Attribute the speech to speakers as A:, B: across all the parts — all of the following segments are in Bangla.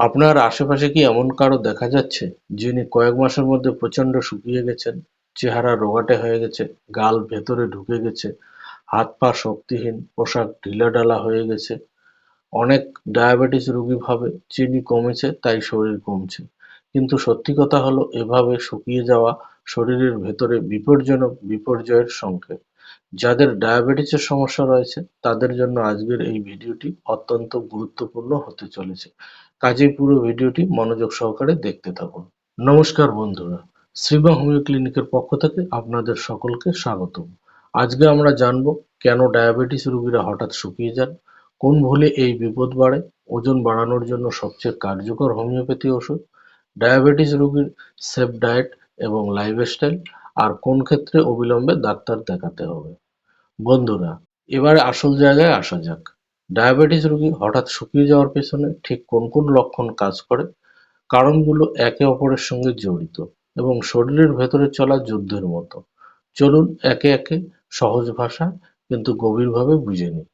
A: আপনার আশেপাশে কি এমন কারও দেখা যাচ্ছে, যিনি কয়েক মাসের মধ্যে প্রচণ্ড শুকিয়ে গেছেন, চেহারা রোগাটে হয়ে গেছে, গাল ভেতরে ঢুকে গেছে, হাত পা শক্তিহীন, পোশাক ঢিলাঢালা হয়ে গেছে? অনেক ডায়াবেটিস রোগী ভাবে চিনি কমেছে, তাই শরীর কমছে। কিন্তু সত্যি কথা হলো, এভাবে শুকিয়ে যাওয়া শরীরের ভেতরে বিপজ্জনক বিপর্যয়ের সংকেত। যাদের ডায়াবেটিসের সমস্যা রয়েছে, তাদের জন্য আজকের এই ভিডিওটি অত্যন্ত গুরুত্বপূর্ণ হতে চলেছে। কাজেই পুরো ভিডিওটি মনোযোগ সহকারে দেখতে থাকুন। নমস্কার বন্ধুরা শ্রীমা হোমিও ক্লিনিকের পক্ষ থেকে আপনাদের সকলকে স্বাগতম। আজকে আমরা জানব কেন ডায়াবেটিস রোগীরা হঠাৎ শুকিয়ে যান, কোন ভুলে এই বিপদ বাড়ে, ওজন বাড়ানোর জন্য সবচেয়ে কার্যকর হোমিওপ্যাথি ওষুধ, ডায়াবেটিস রোগীর সেফ ডায়েট এবং লাইফস্টাইল, আর কোন ক্ষেত্রে অবিলম্বে ডাক্তার দেখাতে হবে। বন্ধুরা, এবারে আসল জায়গায় আসা যাক। ডায়াবেটিস রোগী হঠাৎ শুকিয়ে যাওয়ার পেছনে ঠিক কোন কোন লক্ষণ কাজ করে? কারণগুলো একে অপরের সঙ্গে জড়িত এবং শরীরের ভেতরে চলা যুদ্ধের মতো। চলুন একে একে সহজ ভাষা কিন্তু গভীরভাবে বুঝে নিই।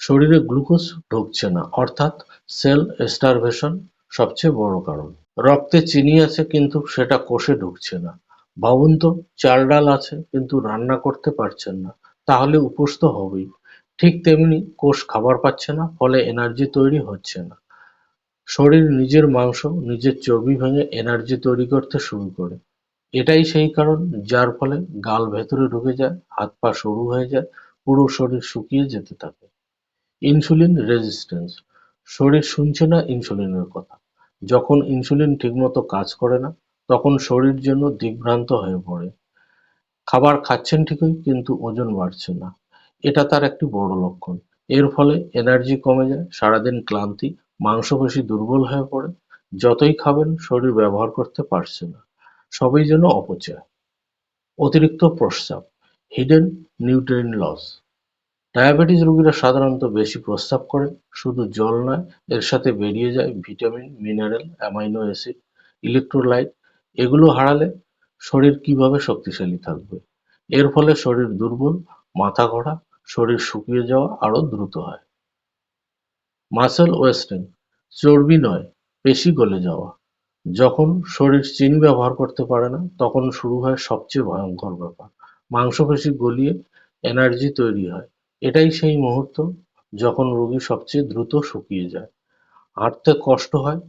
A: শরীরে গ্লুকোজ ঢুকছে না, অর্থাৎ সেল স্টারভেশন সবচেয়ে বড় কারণ। রক্তে চিনি আছে কিন্তু সেটা কোষে ঢুকছে না। ভাবুন তো, চাল ডাল আছে কিন্তু রান্না করতে পারছেন না, তাহলে উপোস তো হবেই। ঠিক তেমনি কোষ খাবার পাচ্ছে না, ফলে এনার্জি তৈরি হচ্ছে না। শরীর নিজের মাংস, নিজের চর্বি ভেঙে এনার্জি তৈরি করতে শুরু করে। এটাই সেই কারণ যার ফলে গাল ভেতরে ঢুকে যায়, হাত পা সরু হয়ে যায়, পুরো শরীর শুকিয়ে যেতে থাকে। Insulin resistance. শরীর শুনছে না ইনসুলিনের কথা। যখন ইনসুলিন ঠিকমতো কাজ করে না, তখন শরীর যেন দিগ্ভ্রান্ত হয়ে পড়ে। খাবার খাচ্ছেন ঠিকই, কিন্তু ওজন বাড়ছে না। এটা তার একটি বড় লক্ষণ। এর ফলে এনার্জি কমে যায়, সারাদিন ক্লান্তি, মাংসপেশি দুর্বল হয়ে পড়ে, যতই খাবেন শরীর ব্যবহার করতে পারছে না। সবই যেন অপচয়। অতিরিক্ত প্রস্রাব হিডেন নিউট্রিয়েন্ট লস ডায়াবেটিস রোগীরা সাধারণত বেশি প্রস্রাব করেন শুধু জল নয়, এর সাথে বেরিয়ে যায় vitamin mineral amino acid electrolyte এগুলো হারালে শরীর কীভাবে শক্তিশালী থাকবে? এর ফলে শরীর দুর্বল, মাথা ঘোরা শরীর শুকিয়ে যাওয়া আরও দ্রুত হয়। মাসেল ওয়েস্টিং চর্বি নয়, পেশি গলে যাওয়া। যখন শরীর চিনি ব্যবহার করতে পারে না, তখন শুরু হয় সবচেয়ে ভয়ঙ্কর ব্যাপার। মাংসপেশি গলিয়ে এনার্জি তৈরি হয়। এটাই সেই মুহূর্ত যখন রোগী সবচেয়ে দ্রুত শুকিয়ে যায়। হাঁটতে কষ্ট হয়,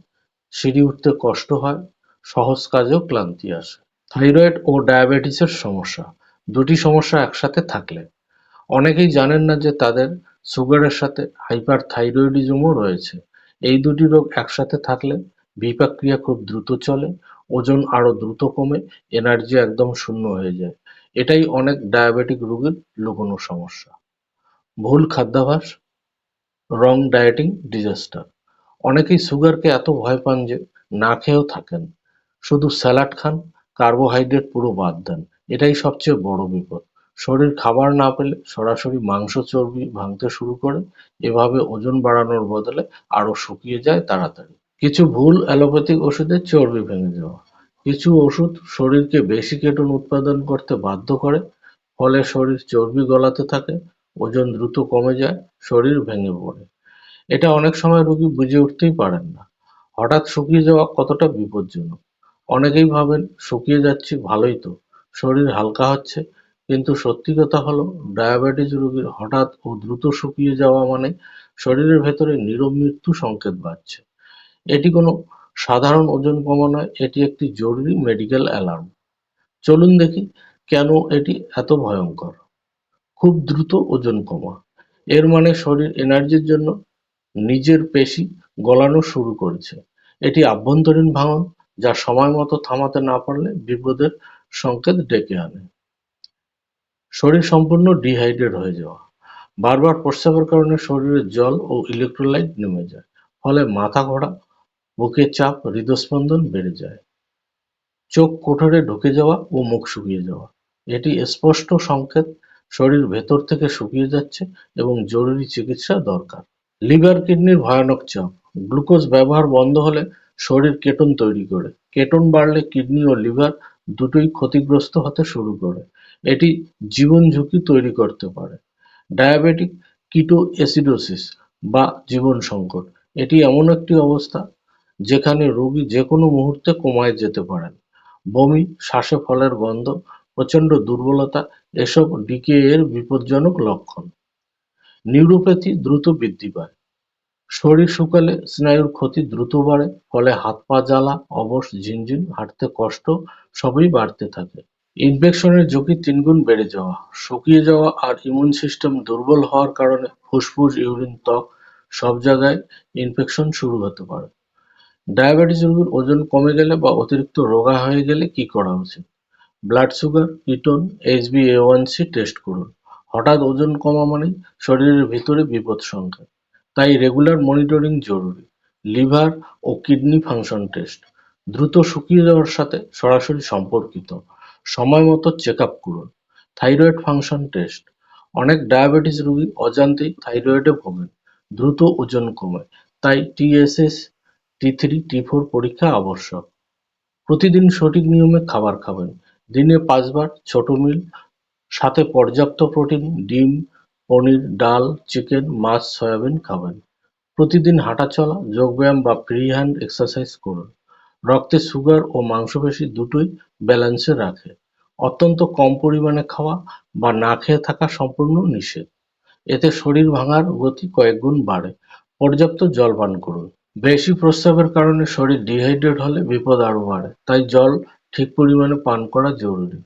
A: সিঁড়ি উঠতে কষ্ট হয়, সহজ কাজেও ক্লান্তি আসে। থাইরয়েড ও ডায়াবেটিসের সমস্যা, দুটি সমস্যা একসাথে থাকলে অনেকেই জানেন না যে তাদের সুগারের সাথে হাইপার থাইরয়েডিজমও রয়েছে। এই দুটি রোগ একসাথে থাকলে বিপাক ক্রিয়া খুব দ্রুত চলে, ওজন আরও দ্রুত কমে এনার্জি একদম শূন্য হয়ে যায়। এটাই অনেক ডায়াবেটিক রোগীর লুকোনো সমস্যা। ভুল খাদ্যাভাস রং ডায়েটিং ডিজাস্টার অনেকেই সুগারকে এত ভয় পান যে না খেয়েও থাকেন। শুধু স্যালাড খান, কার্বোহাইড্রেট পুরো বাদ দেন। এটাই সবচেয়ে বড় বিপদ। শরীর খাবার না পেলে সরাসরি মাংস চর্বি ভাঙতে শুরু করে। এভাবে ওজন বাড়ানোর বদলে আরও শুকিয়ে যায় তাড়াতাড়ি। কিছু ভুল অ্যালোপ্যাথিক ওষুধে চর্বি ভেঙে যাওয়া। কিছু ওষুধ শরীরকে বেশি কেটন উৎপাদন করতে বাধ্য করে, ফলে শরীর চর্বি গলাতে থাকে, ওজন দ্রুত কমে যায়, শরীর ভেঙে পড়ে। এটা অনেক সময় রোগী বুঝে উঠতেই পারেন না। হঠাৎ শুকিয়ে যাওয়া কতটা বিপজ্জনক? অনেকেই ভাবেন, শুকিয়ে যাচ্ছি, ভালোই তো। শরীর হালকা হচ্ছে কিন্তু সত্যি কথা হলো, ডায়াবেটিস রোগীর হঠাৎ ও দ্রুত শুকিয়ে যাওয়া মানে শরীরের ভেতরে নীরব মৃত্যু সংকেত বাড়ছে। এটি কোনো সাধারণ ওজন কমা নয়, এটি একটি জরুরি মেডিকেল অ্যালার্ম চলুন দেখি কেন এটি এত ভয়ঙ্কর। খুব দ্রুত ওজন কমা। এর মানে শরীর এনার্জির জন্য নিজের পেশি গলানো শুরু করেছে। এটি আভ্যন্তরীণ ভাঙন, যা সময় মতো থামাতে না পারলে বিপদের সংকেত ডেকে আনে। শরীর সম্পূর্ণ ডিহাইড্রেট হয়ে যাওয়া। বারবার প্রস্রাবের কারণে শরীরের জল ও ইলেকট্রোলাইট নেমে যায়, ফলে মাথা ঘোরা, বুকে চাপ, হৃদস্পন্দন বেড়ে যায়। চোখ কোঠরে ঢুকে যাওয়া ও মুখ শুকিয়ে যাওয়া। এটি স্পষ্ট সংকেত শরীর ভেতর থেকে শুকিয়ে যাচ্ছে এবং জরুরি চিকিৎসা দরকার। লিভার কিডনির ভয়ানক চাপ, গ্লুকোজ ব্যবহার বন্ধ হলে শরীর কেটন তৈরি করে। কেটন বাড়লে কিডনি ও লিভার দুটোই ক্ষতিগ্রস্ত হতে শুরু করে। এটি জীবন ঝুঁকি তৈরি করতে পারে। ডায়াবেটিক কিটো অ্যাসিডোসিস বা জীবন সংকট, এটি এমন একটি অবস্থা যেখানে রোগী যে কোনো মুহূর্তে কোমায় যেতে পারেন। বমি শ্বাসে ফলের গন্ধ, প্রচণ্ড দুর্বলতা এসব ডিকে এর বিপজ্জনক লক্ষণ। নিউরোপ্যাথি দ্রুত বৃদ্ধি পায়। শরীর শুকালে স্নায়ুর ক্ষতি দ্রুত বাড়ে, ফলে হাত পা জ্বালা, অবশ, ঝিনঝিন, হাঁটতে কষ্ট, সবই বাড়তে থাকে। ইনফেকশনের ঝুঁকি তিনগুণ বেড়ে যাওয়া, শুকিয়ে যাওয়া আর ইমিউন সিস্টেম দুর্বল হওয়ার কারণে ফুসফুস, ইউরিন, ত্বক সব জায়গায় ইনফেকশন শুরু হতে পারে। ডায়াবেটিস রোগীর ওজন কমে গেলে বা অতিরিক্ত রোগা হয়ে গেলে কি করা উচিত? ব্লাড সুগার কিটোন এইচবিএওয়ানসি টেস্ট করুন। হঠাৎ ওজন কমা মানেই শরীরের ভিতরে বিপদ সংখ্যা তাই রেগুলার মনিটরিং জরুরি। লিভার ও কিডনি ফাংশন টেস্ট দ্রুত শুকিয়ে যাওয়ার সাথে সরাসরি সম্পর্কিত। সময় মতো চেক আপ করুন। Thyroid function test. অনেক ডায়াবেটিস রোগী অজান্তেই থাইরয়েডে ভোগেন। দ্রুত ওজন কমে তাই TSH T three, T four পরীক্ষা আবশ্যক। প্রতিদিন সঠিক নিয়মে খাবার খাবেন। দিনে পাঁচবার ছোট মিল, সাথে পর্যাপ্ত প্রোটিন, ডিম, পনির, ডাল, চিকেন, মাছ, সয়াবিন খাবেন। প্রতিদিন হাঁটাচলা, যোগব্যায়াম বা ফ্রি হ্যান্ড এক্সারসাইজ করুন। রক্তে সুগার ও মাংসপেশি দুটোই ব্যালেন্সে রাখে। অত্যন্ত কম পরিমাণে খাওয়া বা না খেয়ে থাকা সম্পূর্ণ নিষেধ। এতে শরীর ভাঙার গতি কয়েকগুণ বাড়ে। পর্যাপ্ত জল পান করুন। বেশি প্রস্রাবের কারণে শরীর ডিহাইড্রেট হলে বিপদ আরও বাড়ে, তাই জল ঠিক পরিমাণে পান করা জরুরি।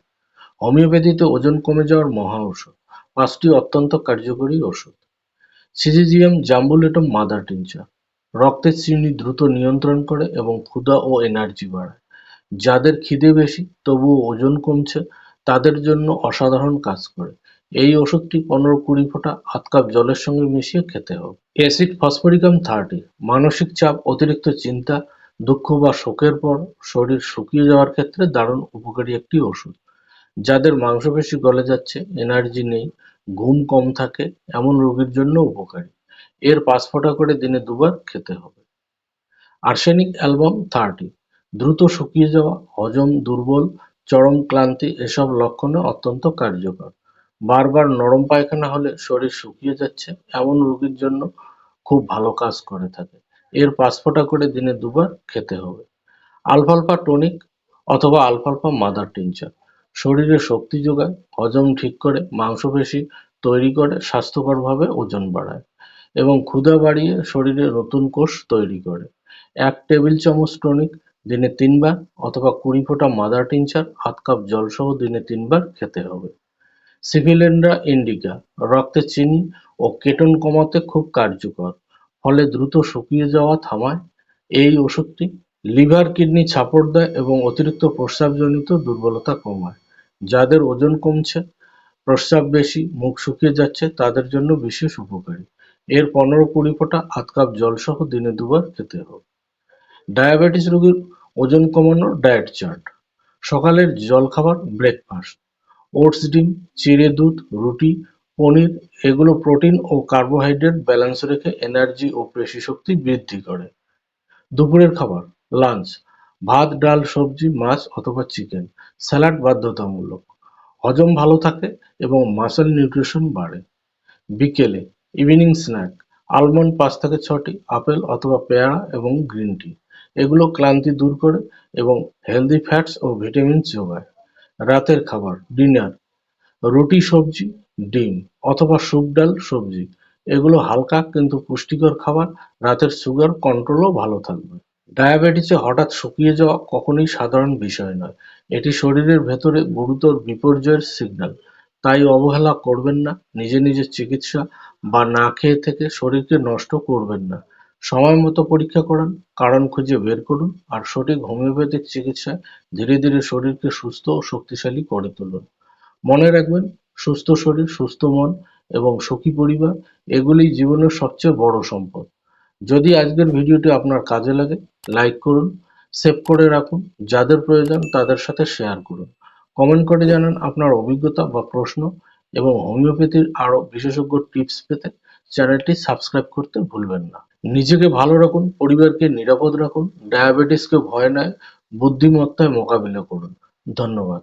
A: হোমিওপ্যাথিতে ওজন কমে যাওয়ার মহা ওষুধ পাঁচটি অত্যন্ত কার্যকরী ওষুধ সিজিজিএম জাম্বুলেটম মাদার টিনচার রক্তের চিনি দ্রুত নিয়ন্ত্রণ করে এবং ক্ষুধা ও এনার্জি বাড়ায়। যাদের খিদে বেশি তবুও ওজন কমছে, তাদের জন্য অসাধারণ কাজ করে। এই ওষুধটি পনেরো কুড়ি ফোঁটা আধ কাপ জলের সঙ্গে মিশিয়ে খেতে হবে। অ্যাসিড ফসফরিকাম থার্টি, মানসিক চাপ, অতিরিক্ত চিন্তা, দুঃখ বা শোকের পর শরীর শুকিয়ে যাওয়ার ক্ষেত্রে দারুণ উপকারী একটি ওষুধ। যাদের মাংসপেশি গলে যাচ্ছে, এনার্জি নেই, ঘুম কম থাকে, এমন রোগীর জন্য উপকারী। এর পাঁচ ফোঁটা করে দিনে দুবার খেতে হবে। আর্সেনিক অ্যালবাম থার্টি দ্রুত শুকিয়ে যাওয়া হজম, দুর্বল, চরম ক্লান্তি এসব লক্ষণে অত্যন্ত কার্যকর। বারবার নরম পায়খানা হলে শরীর শুকিয়ে যাচ্ছে, এমন রোগীর জন্য খুব ভালো কাজ করে থাকে। এর পাঁচ করে দিনে দুবার খেতে হবে। আলফালফা টনিক অথবা আলফালফা মাদার টিনচার। শরীরে শক্তি যোগায়, হজম ঠিক করে, মাংসপেশি তৈরি করে, স্বাস্থ্যকরভাবে ওজন বাড়ায় এবং ক্ষুধা বাড়িয়ে শরীরে নতুন কোষ তৈরি করে। এক টেবিল চামচ টনিক দিনে তিনবার অথবা কুড়ি ফোঁটা মাদার টিনচার আধ কাপ জলসহ দিনে তিনবার খেতে হবে। সিভিলেন্ড্রা ইন্ডিকা, রক্তে চিনি ও কেটন কমাতে খুব কার্যকর, ফলে দ্রুত শুকিয়ে যাওয়া থামায়। এই ওষুধটি লিভার, কিডনি ছাপড় দেয় এবং অতিরিক্ত প্রস্রাবজনিত দুর্বলতা কমায়। যাদের ওজন কমছে, প্রস্রাব বেশি, মুখ শুকিয়ে যাচ্ছে, তাদের জন্য বিশেষ উপকারী। এর পনেরো কুড়ি ফোঁটা আধ কাপ জলসহ দিনে দুবার খেতে হবে। ডায়াবেটিস রোগীর ওজন কমানোর ডায়েট চার্ট, সকালের জলখাবার ব্রেকফাস্ট ওটস ডিম, চিড়ে দুধ, রুটি, পনির, এগুলো প্রোটিন ও কার্বোহাইড্রেট ব্যালেন্স রেখে এনার্জি ও পেশি শক্তি বৃদ্ধি করে। দুপুরের খাবার লাঞ্চ ভাত, ডাল, সবজি, মাছ অথবা চিকেন স্যালাড বাধ্যতামূলক। হজম ভালো থাকে এবং মাসেল নিউট্রিশন বাড়ে। বিকেলে ইভিনিং স্ন্যাক আলমন্ড পাঁচ থেকে ছটি, আপেল অথবা পেয়ারা এবং গ্রিন টি এগুলো ক্লান্তি দূর করে এবং হেলদি ফ্যাটস ও ভিটামিনস যোগায়। রাতের খাবার ডিনার রুটি, সবজি, ডিম অথবা স্যুপ ডাল, সবজি। এগুলো হালকা কিন্তু পুষ্টিকর খাবার, রাতের সুগার কন্ট্রোলও ভালো থাকবে। ডায়াবেটিসে হঠাৎ শুকিয়ে যাওয়া কখনোই সাধারণ বিষয় নয়। এটি শরীরের ভেতরে গুরুতর বিপর্যয়ের সিগন্যাল তাই অবহেলা করবেন না, নিজে নিজে চিকিৎসা বা না খেয়ে থেকে শরীরকে নষ্ট করবেন না। সময় মতো পরীক্ষা করান, কারণ খুঁজে বের করুন, আর সঠিক হোমিওপ্যাথিক চিকিৎসায় ধীরে ধীরে শরীরকে সুস্থ ও শক্তিশালী করে তুলুন। মনে রাখবেন, সুস্থ শরীর, সুস্থ মন এবং সুখী পরিবার, এগুলোই জীবনের সবচেয়ে বড় সম্পদ। যদি আজকের ভিডিওটি আপনার কাজে লাগে, লাইক করুন, সেভ করে রাখুন, যাদের প্রয়োজন তাদের সাথে শেয়ার করুন। কমেন্ট করে জানান আপনার অভিজ্ঞতা বা প্রশ্ন এবং হোমিওপ্যাথির আরও বিশেষজ্ঞ টিপস পেতে চ্যানেলটি সাবস্ক্রাইব করতে ভুলবেন না। নিজেকে ভালো রাখুন পরিবারকে নিরাপদ রাখুন ডায়াবেটিসকে ভয় নয় বুদ্ধিমত্তায় মোকাবিলা করুন। ধন্যবাদ।